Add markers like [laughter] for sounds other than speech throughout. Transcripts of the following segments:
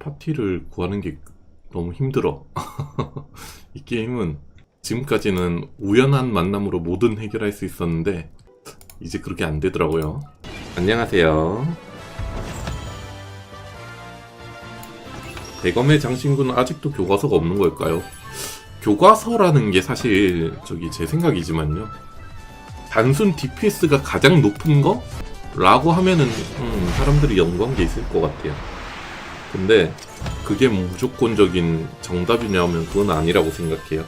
파티를 구하는 게 너무 힘들어. [laughs] 이 게임은 지금까지는 우연한 만남으로 모든 해결할 수 있었는데 이제 그렇게 안 되더라고요. 안녕하세요. 대검의 장신구는 아직도 교과서가 없는 걸까요? 교과서라는 게 사실 저기 제 생각이지만요. 단순 DPS가 가장 높은 거? 라고 하면은 음, 사람들이 연구한 게 있을 것 같아요. 근데 그게 뭐 무조건적인 정답이냐면 그건 아니라고 생각해요.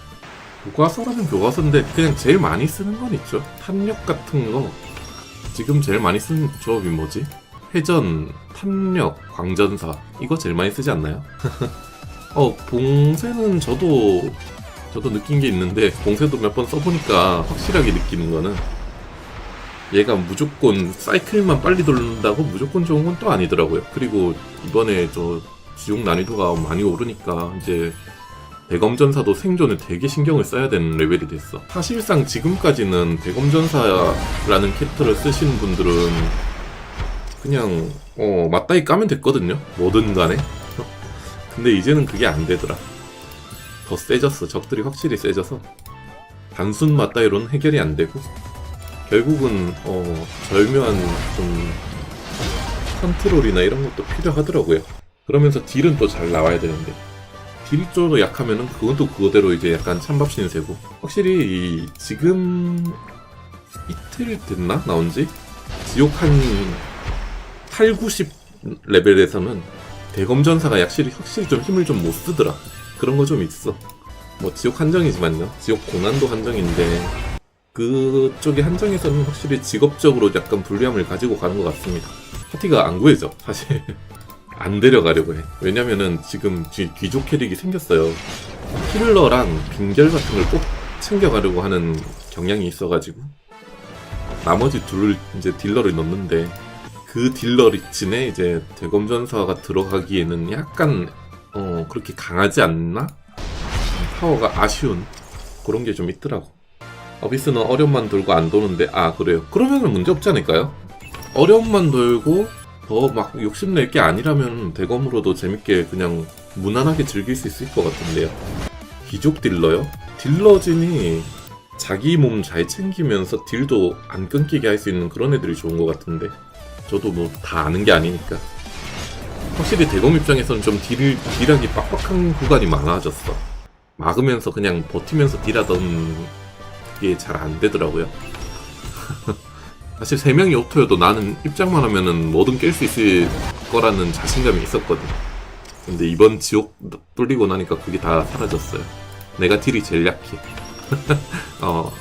교과서라면 교과서인데 그냥 제일 많이 쓰는 건 있죠. 탐력 같은 거 지금 제일 많이 쓰는 조합이 뭐지? 회전, 탐력, 광전사 이거 제일 많이 쓰지 않나요? [laughs] 어 봉쇄는 저도 저도 느낀 게 있는데 봉쇄도 몇 번 써보니까 확실하게 느끼는 거는 얘가 무조건 사이클만 빨리 돌린다고 무조건 좋은 건 또 아니더라고요. 그리고 이번에 저 지옥 난이도가 많이 오르니까 이제 대검전사도 생존에 되게 신경을 써야 되는 레벨이 됐어. 사실상 지금까지는 대검전사라는 캐릭터를 쓰시는 분들은 그냥 어 맞다이 까면 됐거든요. 뭐든 간에. [laughs] 근데 이제는 그게 안 되더라. 더 세졌어. 적들이 확실히 세져서 단순 맞다이로는 해결이 안 되고 결국은 어 절묘한 좀 컨트롤이나 이런 것도 필요하더라고요. 그러면서 딜은 또 잘 나와야 되는데. 딜 쪽도 약하면은 그건 또 그거대로 이제 약간 찬밥 신세고. 확실히 이 지금 이틀 됐나? 나온지? 지옥 한 8, 90 레벨에서는 대검전사가 확실히 확실히 좀 힘을 좀 못 쓰더라. 그런 거 좀 있어. 뭐 지옥 한정이지만요. 지옥 고난도 한정인데 그쪽의 한정에서는 확실히 직업적으로 약간 불리함을 가지고 가는 것 같습니다. 파티가 안 구해져 사실. [laughs] 안 데려가려고 해. 왜냐면은 지금 귀, 귀족 캐릭이 생겼어요. 힐러랑 빙결 같은 걸 꼭 챙겨가려고 하는 경향이 있어가지고. 나머지 둘을 이제 딜러를 넣는데 그 딜러 리친에 이제 대검전사가 들어가기에는 약간 어 그렇게 강하지 않나? 파워가 아쉬운 그런 게 좀 있더라고. 어비스는 어려움만 돌고 안 도는데 아 그래요. 그러면은 문제 없지 않을까요? 어려움만 돌고 더 막 욕심낼 게 아니라면 대검으로도 재밌게 그냥 무난하게 즐길 수 있을 것 같은데요. 귀족 딜러요? 딜러진이 자기 몸 잘 챙기면서 딜도 안 끊기게 할 수 있는 그런 애들이 좋은 것 같은데 저도 뭐 다 아는 게 아니니까 확실히 대검 입장에서는 좀 딜, 딜하기 빡빡한 구간이 많아졌어 막으면서 그냥 버티면서 딜하던 게 잘 안 되더라고요. [laughs] 사실 세 명이 오토여도 나는 입장만 하면은 뭐든 깰 수 있을 거라는 자신감이 있었거든 근데 이번 지옥 뚫리고 나니까 그게 다 사라졌어요. 내가 딜이 제일 약해 어,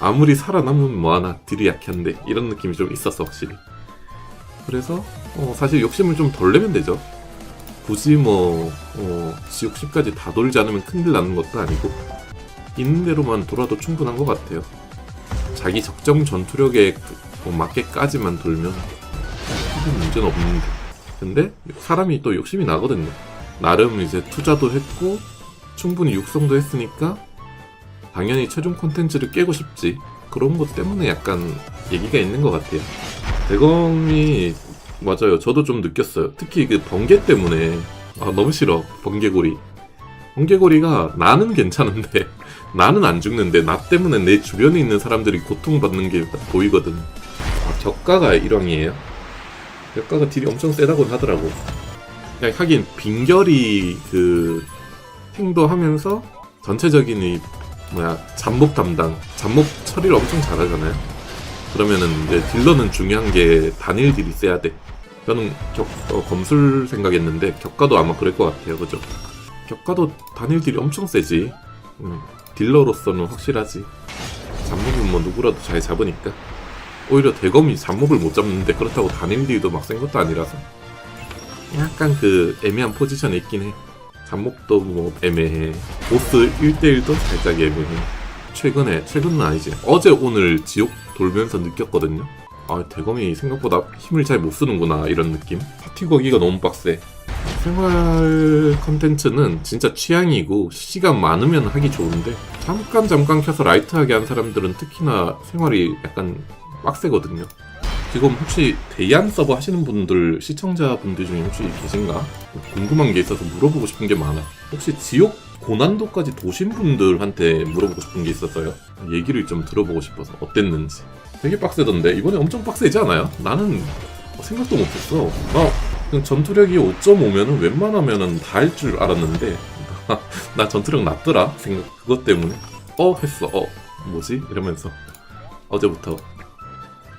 아무리 살아남으면 뭐하나 딜이 약한데 이런 느낌이 좀 있었어 확실히. 그래서 어, 사실 욕심을 좀 덜 내면 되죠. 굳이 뭐 어, 지옥 10까지 다 돌지 않으면 큰일 나는 것도 아니고 있는 대로만 돌아도 충분한 것 같아요 자기 적정 전투력에 그- 뭐 맞게까지만 돌면 큰 문제는 없는데 근데 사람이 또 욕심이 나거든요 나름 이제 투자도 했고 충분히 육성도 했으니까 당연히 최종 콘텐츠를 깨고 싶지. 그런 것 때문에 약간 얘기가 있는 것 같아요. 대검이 맞아요. 저도 좀 느꼈어요. 특히 그 번개 때문에 아 너무 싫어. 번개고리. 번개고리가 나는 괜찮은데 나는 안 죽는데 나 때문에 내 주변에 있는 사람들이 고통받는 게 보이거든. 아, 격가가 일왕이에요. 격가가 딜이 엄청 세다고 하더라고. 그냥 하긴 빙결이 그 행도하면서 전체적인 이 뭐야 잡목 담당 잡목 처리를 엄청 잘하잖아요 그러면은 이제 딜러는 중요한 게 단일 딜이 세야 돼 저는 격, 어, 검술 생각했는데 격가도 아마 그럴 것 같아요 그죠 격가도 단일 딜이 엄청 세지 음, 딜러로서는 확실하지 잡목은 뭐 누구라도 잘 잡으니까 오히려 대검이 잡목을 못 잡는데 그렇다고 단일 딜도 막 센 것도 아니라서 약간 그 애매한 포지션에 있긴 해 잡목도 뭐 애매해. 보스 1대1도 살짝 애매해. 최근에, 최근은 아니지. 어제 오늘 지옥 돌면서 느꼈거든요. 아, 대검이 생각보다 힘을 잘 못 쓰는구나, 이런 느낌. 파티 거기가 너무 빡세. 생활 컨텐츠는 진짜 취향이고, 시간 많으면 하기 좋은데, 잠깐 잠깐 켜서 라이트하게 한 사람들은 특히나 생활이 약간 빡세거든요. 지금 혹시 대안 서버 하시는 분들 시청자분들 중에 혹시 계신가? 궁금한 게 있어서 물어보고 싶은 게 많아. 혹시 지옥 고난도까지 도신 분들한테 물어보고 싶은 게 있어서요. 얘기를 좀 들어보고 싶어서 어땠는지. 되게 빡세던데 이번에 엄청 빡세지 않아요? 나는 생각도 못했어. 나 그냥 전투력이 5.5면은 웬만하면은 다 할 줄 알았는데 나, [laughs] 나 전투력 낮더라 생각 그것 때문에. 어 했어. 어 뭐지? 이러면서 어제부터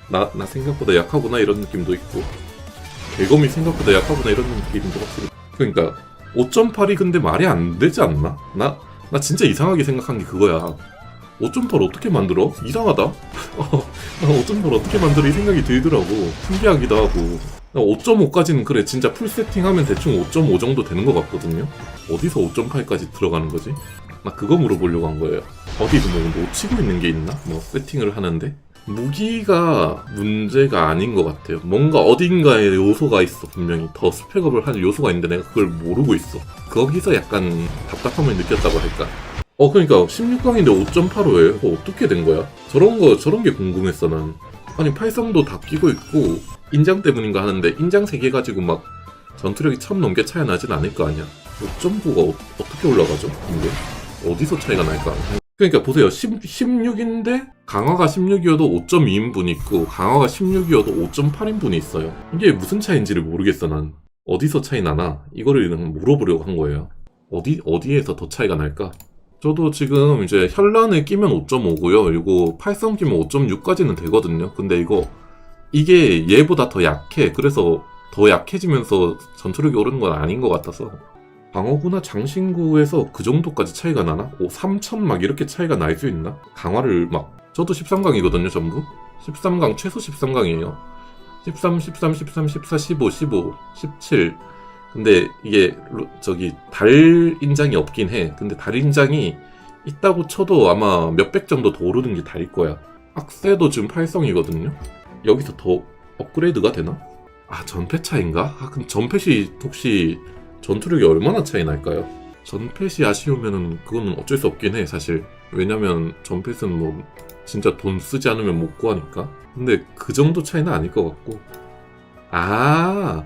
나, 나 생각보다 약하구나 이런 느낌도 있고 대검이 생각보다 약하구나 이런 느낌도 확실히 그러니까 5.8이 근데 말이 안 되지 않나? 나, 나 진짜 이상하게 생각한 게 그거야 5.8 어떻게 만들어? 이상하다 [laughs] 어, 나5.8 어떻게 만들어 이 생각이 들더라고 신기하기도 하고 5.5까지는 그래 진짜 풀 세팅하면 대충 5.5 정도 되는 것 같거든요 어디서 5.8까지 들어가는 거지? 나 그거 물어보려고 한 거예요 어디서 뭐 놓치고 있는 게 있나? 뭐 세팅을 하는데 무기가 문제가 아닌 것 같아요. 뭔가 어딘가에 요소가 있어 분명히 더 스펙업을 할 요소가 있는데 내가 그걸 모르고 있어. 거기서 약간 답답함을 느꼈다고 할까. 어 그러니까 16강인데 5.85에 그거 어떻게 된 거야? 저런 거 저런 게 궁금했어 난. 아니 팔성도 다 끼고 있고 인장 때문인가 하는데 인장 3개 가지고 막 전투력이 1000 넘게 차이 나진 않을 거 아니야. 5.9가 어, 떻게 올라가죠? 근데 어디서 차이가 날까? 그러니까 보세요. 10, 16인데 강화가 16이어도 5.2인분이 있고 강화가 16이어도 5.8인분이 있어요. 이게 무슨 차이인지를 모르겠어 난. 어디서 차이 나나? 이거를 물어보려고 한 거예요. 어디 어디에서 더 차이가 날까? 저도 지금 이제 현란을 끼면 5.5고요. 이거 팔성 끼면 5.6까지는 되거든요. 근데 이거 이게 얘보다 더 약해. 그래서 더 약해지면서 전투력이 오르는 건 아닌 것 같아서 방어구나 장신구에서 그 정도까지 차이가 나나? 오, 3천 막 이렇게 차이가 날 수 있나? 강화를 막 저도 13강이거든요 전부 13강 최소 13강이에요 13, 13, 13, 14, 15, 15, 17 근데 이게 로- 저기 달 인장이 없긴 해. 근데 달 인장이 있다고 쳐도 아마 몇백 정도 더 오르는 게 달일 거야. 악세도 지금 8성이거든요. 여기서 더 업그레이드가 되나? 아 전패 차인가? 아 그럼 전패시 혹시 전투력이 얼마나 차이 날까요? 전펫이 아쉬우면은 그거는 어쩔 수 없긴 해 사실. 왜냐면 전펫은 뭐 진짜 돈 쓰지 않으면 못 구하니까. 근데 그 정도 차이는 아닐 것 같고. 아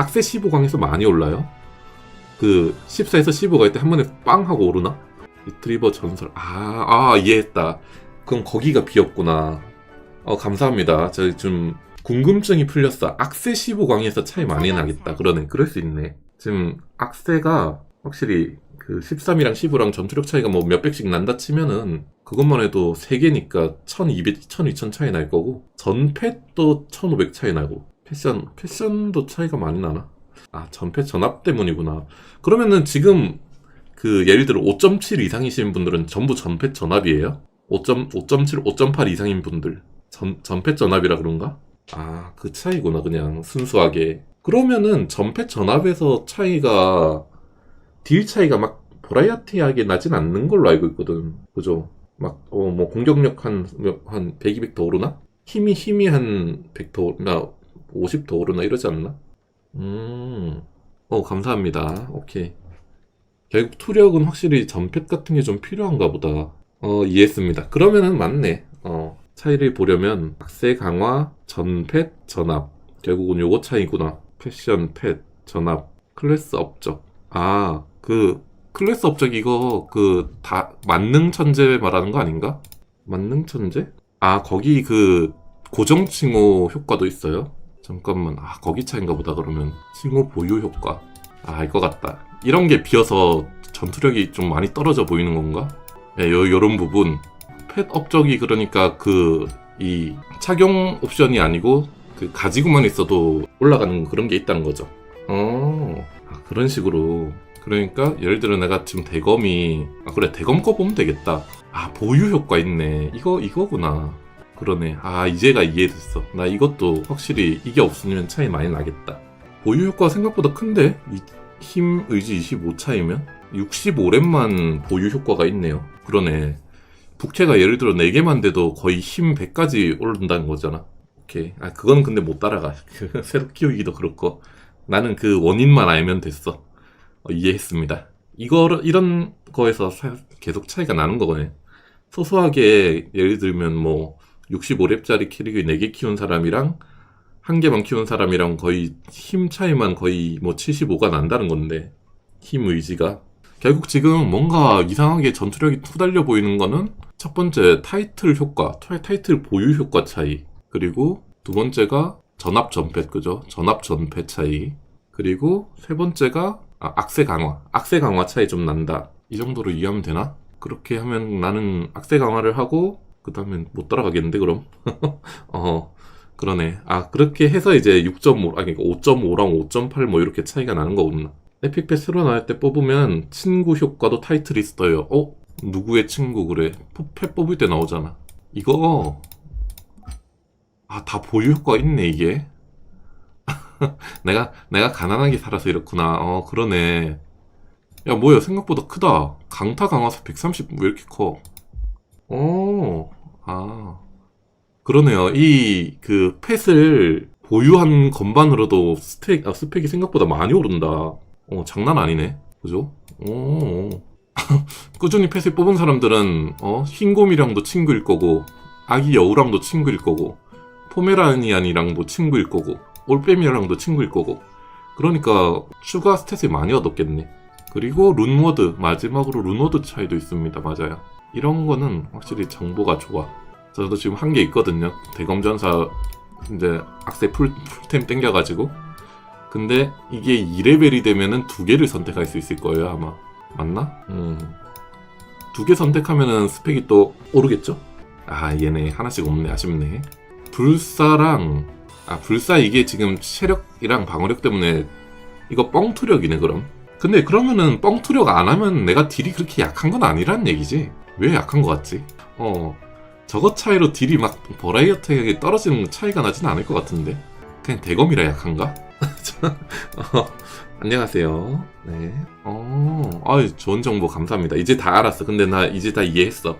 악세 15강에서 많이 올라요? 그 14에서 15갈 때 한 번에 빵 하고 오르나? 리트리버 전설. 아, 아 이해했다. 그럼 거기가 비었구나. 어 감사합니다. 저 좀 궁금증이 풀렸어. 악세 15강에서 차이 많이 나겠다. 그러네. 그럴 수 있네. 지금 악세가 확실히 그 13이랑 15랑 전투력 차이가 뭐 몇백씩 난다 치면은 그것만 해도 3개니까 1200, 1200 차이 날 거고 전패도 1500 차이 나고 패션, 패션도 차이가 많이 나나? 아 전패 전압 때문이구나 그러면은 지금 그 예를 들어 5.7 이상이신 분들은 전부 전패 전압이에요? 5.5.7, 5.8 이상인 분들 전, 전패 전압이라 그런가? 아 그 차이구나 그냥 순수하게 그러면은 전패 전압에서 차이가 딜 차이가 막 버라이어티하게 나진 않는 걸로 알고 있거든. 그죠? 막, 어, 뭐, 공격력 한, 몇, 한 100, 200 더 오르나? 힘이, 힘이 한 100 더, 나, 50더 오르나? 이러지 않나? 음, 어, 감사합니다. 오케이. 결국 투력은 확실히 전패 같은 게 좀 필요한가 보다. 어, 이해했습니다. 그러면은 맞네. 어, 차이를 보려면, 악세 강화, 전패, 전압. 결국은 요거 차이구나. 패션, 펫, 전압, 클래스 업적. 아, 그, 클래스 업적 이거, 그, 다, 만능 천재 말하는 거 아닌가? 만능 천재? 아, 거기 그, 고정 칭호 효과도 있어요? 잠깐만, 아, 거기 차인가 보다, 그러면. 칭호 보유 효과. 아, 알 것 같다. 이런 게 비어서 전투력이 좀 많이 떨어져 보이는 건가? 예, 요, 요런 부분. 펫 업적이 그러니까 그, 이, 착용 옵션이 아니고, 그, 가지고만 있어도 올라가는 그런 게 있다는 거죠. 어, 아, 그런 식으로. 그러니까 예를 들어 내가 지금 대검이 아 그래 대검 거 보면 되겠다. 아 보유 효과 있네. 이거 이거구나. 그러네. 아 이제가 이해됐어. 나 이것도 확실히 이게 없으면 차이 많이 나겠다. 보유 효과 생각보다 큰데 이- 힘 의지 25 차이면 65렘만 보유 효과가 있네요. 그러네. 북채가 예를 들어 4개만 돼도 거의 힘 100까지 오른다는 거잖아. 오케이. 아 그건 근데 못 따라가. [laughs] 그 새로 키우기도 그렇고. 나는 그 원인만 알면 됐어. 어, 이해했습니다. 이거 이런 거에서 사- 계속 차이가 나는 거네. 소소하게 예를 들면 뭐 65렙짜리 캐릭을 4개 키운 사람이랑 한 개만 키운 사람이랑 거의 힘 차이만 거의 뭐 75가 난다는 건데 힘 의지가. 결국 지금 뭔가 이상하게 전투력이 투달려 보이는 거는 첫 번째 타이틀 효과, 타- 타이틀 보유 효과 차이. 그리고 두 번째가 전압 전패 그죠? 전압 전패 차이. 그리고 세 번째가 아, 악세 강화, 악세 강화 차이 좀 난다. 이 정도로 이해하면 되나? 그렇게 하면 나는 악세 강화를 하고 그 다음에 못 따라가겠는데 그럼? [laughs] 어 그러네. 아 그렇게 해서 이제 6.5 아니 그러니까 5.5랑 5.8 뭐 이렇게 차이가 나는 거구나. 에픽 패스로 나올 때 뽑으면 친구 효과도 타이틀이 있어요. 어? 누구의 친구 그래? 포- 패 뽑을 때 나오잖아. 이거 아 다 보유 효과가 있네 이게. [laughs] 내가 내가 가난하게 살아서 이렇구나. 어 그러네. 야 뭐야? 생각보다 크다. 강타 강화서 130 왜 이렇게 커 어, 아, 그러네요. 이, 그, 펫을 보유한 건반으로도 스펙, 아, 스펙이 생각보다 많이 오른다. 어, 장난 아니네. 그죠? 오. [laughs] 꾸준히 펫을 뽑은 사람들은, 어, 흰곰이랑도 친구일 거고, 아기 여우랑도 친구일 거고, 포메라니안이랑도 친구일 거고, 올빼미랑도 친구일 거고. 그러니까, 추가 스탯을 많이 얻었겠네. 그리고 룬워드, 마지막으로 룬워드 차이도 있습니다. 맞아요. 이런 거는 확실히 정보가 좋아. 저도 지금 한개 있거든요. 대검전사 이제 악세 풀, 풀템 땡겨가지고. 근데 이게 2레벨이 되면은 두 개를 선택할 수 있을 거예요, 아마. 맞나? 음. 두 개 선택하면은 스펙이 또 오르겠죠? 아, 얘네 하나씩 없네. 아쉽네. 불사랑, 아, 불사 이게 지금 체력이랑 방어력 때문에 이거 뻥투력이네, 그럼. 근데 그러면은 뻥투력 안 하면 내가 딜이 그렇게 약한 건 아니란 얘기지. 왜 약한 것 같지? 어, 저것 차이로 딜이 막 버라이어트하게 떨어지는 차이가 나진 않을 것 같은데. 그냥 대검이라 약한가? [laughs] 어, 안녕하세요. 네. 어, 아유, 좋은 정보 감사합니다. 이제 다 알았어. 근데 나 이제 다 이해했어.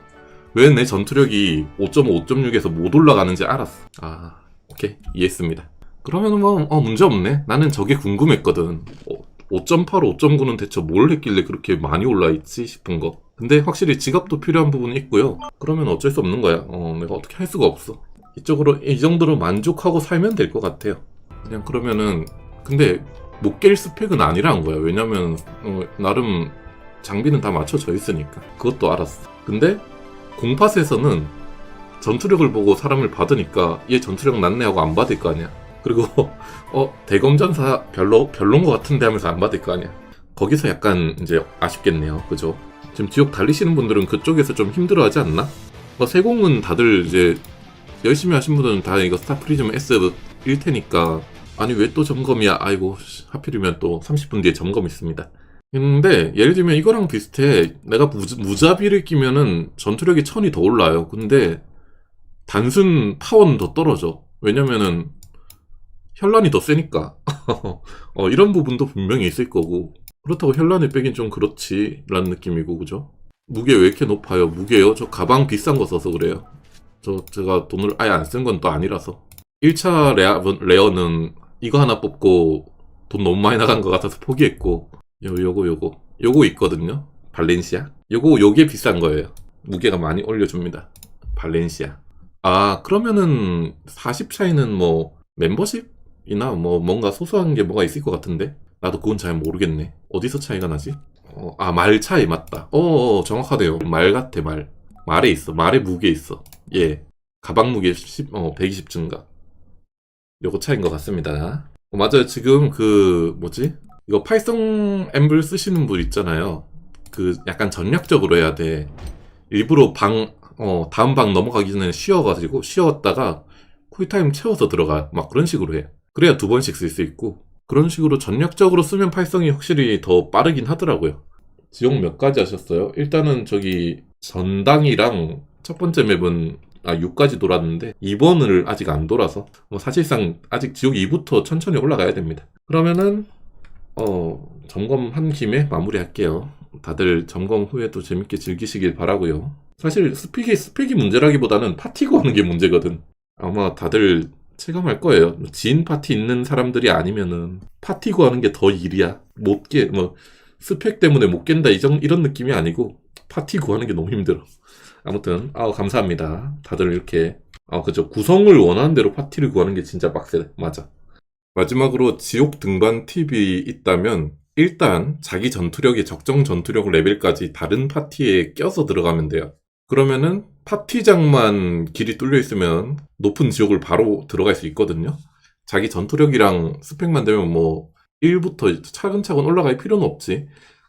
왜 내 전투력이 5.5, 5.6에서 못 올라가는지 알았어. 아, 오케이. 이해했습니다. 그러면 뭐, 어, 문제 없네. 나는 저게 궁금했거든. 어, 5.8, 5.9는 대체 뭘 했길래 그렇게 많이 올라있지 싶은 거. 근데 확실히 지갑도 필요한 부분이 있고요. 그러면 어쩔 수 없는 거야. 어, 내가 어떻게 할 수가 없어. 이쪽으로, 이 정도로 만족하고 살면 될 것 같아요. 그냥 그러면은, 근데 못 깰 스펙은 아니라는 거야. 왜냐면, 어, 나름 장비는 다 맞춰져 있으니까. 그것도 알았어. 근데, 공팟에서는 전투력을 보고 사람을 받으니까 얘 전투력 낮네 하고 안 받을 거 아니야. 그리고 [laughs] 어 대검전사 별로 별론 것 같은데 하면서 안 받을 거 아니야. 거기서 약간 이제 아쉽겠네요. 그죠? 지금 지옥 달리시는 분들은 그쪽에서 좀 힘들어하지 않나? 어, 세공은 다들 이제 열심히 하신 분들은 다 이거 스타 프리즘 S 일 테니까 아니 왜 또 점검이야? 아이고 씨, 하필이면 또 30분 뒤에 점검 있습니다. 근데 예를 들면 이거랑 비슷해. 내가 무, 무자비를 끼면은 전투력이 천이 더 올라요. 근데 단순 파워는 더 떨어져. 왜냐면은 혈란이 더 세니까. [laughs] 어, 이런 부분도 분명히 있을 거고. 그렇다고 혈란을 빼긴 좀 그렇지. 라는 느낌이고, 그죠? 무게 왜 이렇게 높아요? 무게요? 저 가방 비싼 거 써서 그래요. 저, 제가 돈을 아예 안 쓴 건 또 아니라서. 1차 레아, 레어 는 이거 하나 뽑고 돈 너무 많이 나간 것 같아서 포기했고, 요, 요거, 요거. 요거 있거든요. 발렌시아. 요거, 요게 비싼 거예요. 무게가 많이 올려줍니다. 발렌시아. 아, 그러면은 40 차이는 뭐 멤버십이나 뭐 뭔가 소소한 게 뭐가 있을 것 같은데? 나도 그건 잘 모르겠네. 어디서 차이가 나지? 어, 아, 말 차이 맞다. 어, 어, 정확하네요. 말 같아, 말. 말에 있어. 말에 무게 있어. 예. 가방 무게 10, 어, 120 증가. 요거 차이인 것 같습니다. 어, 맞아요. 지금 그, 뭐지? 이거 팔성 엠블 쓰시는 분 있잖아요. 그 약간 전략적으로 해야 돼. 일부러 방, 어, 다음 방 넘어가기 전에 쉬어가지고, 쉬었다가 쿨타임 채워서 들어가. 막 그런 식으로 해. 그래야 두 번씩 쓸 수 있고. 그런 식으로 전략적으로 쓰면 팔성이 확실히 더 빠르긴 하더라고요. 지역 몇 가지 하셨어요? 일단은 저기 전당이랑 첫 번째 맵은 아 6까지 돌았는데 2번을 아직 안 돌아서 뭐 사실상 아직 지옥 2부터 천천히 올라가야 됩니다. 그러면은 어 점검한 김에 마무리할게요. 다들 점검 후에도 재밌게 즐기시길 바라고요. 사실 스펙이 스펙이 문제라기보다는 파티고 하는 게 문제거든. 아마 다들 체감할 거예요. 지인 파티 있는 사람들이 아니면은 파티고 하는 게 더 일이야. 못 깨, 뭐 스펙 때문에 못 깬다 이정 이런 느낌이 아니고 파티 구하는 게 너무 힘들어. 아무튼 아우 감사합니다. 다들 이렇게 아, 그죠. 구성을 원하는 대로 파티를 구하는 게 진짜 빡세. 맞아. 마지막으로 지옥 등반 팁이 있다면, 일단 자기 전투력이 적정 전투력 레벨까지 다른 파티에 껴서 들어가면 돼요. 그러면은 파티장만 길이 뚫려 있으면 높은 지옥을 바로 들어갈 수 있거든요. 자기 전투력이랑 스펙만 되면 뭐 1부터 차근차근 올라갈 필요는 없지.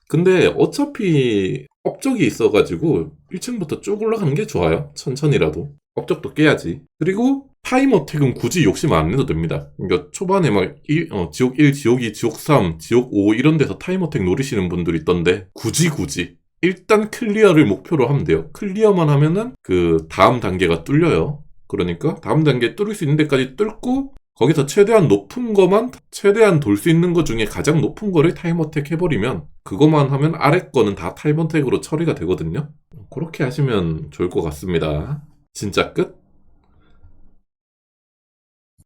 근데 어차피 업적이 있어가지고 1층부터 쭉 올라가는 게 좋아요. 천천히라도. 업적도 깨야지. 그리고 타임 어택은 굳이 욕심 안 해도 됩니다. 그러니까 초반에 막 일- 어, 지옥 1, 지옥 2, 지옥 3, 지옥 5 이런 데서 타임 어택 노리시는 분들 있던데 굳이 굳이 일단 클리어를 목표로 하면 돼요. 클리어만 하면은 그 다음 단계가 뚫려요. 그러니까 다음 단계 뚫을 수 있는 데까지 뚫고 거기서 최대한 높은 거만 최대한 돌 수 있는 것 중에 가장 높은 거를 타임 어택 해버리면 그것만 하면 아래 거는 다 타임 어택으로 처리가 되거든요. 그렇게 하시면 좋을 것 같습니다. 진짜 끝?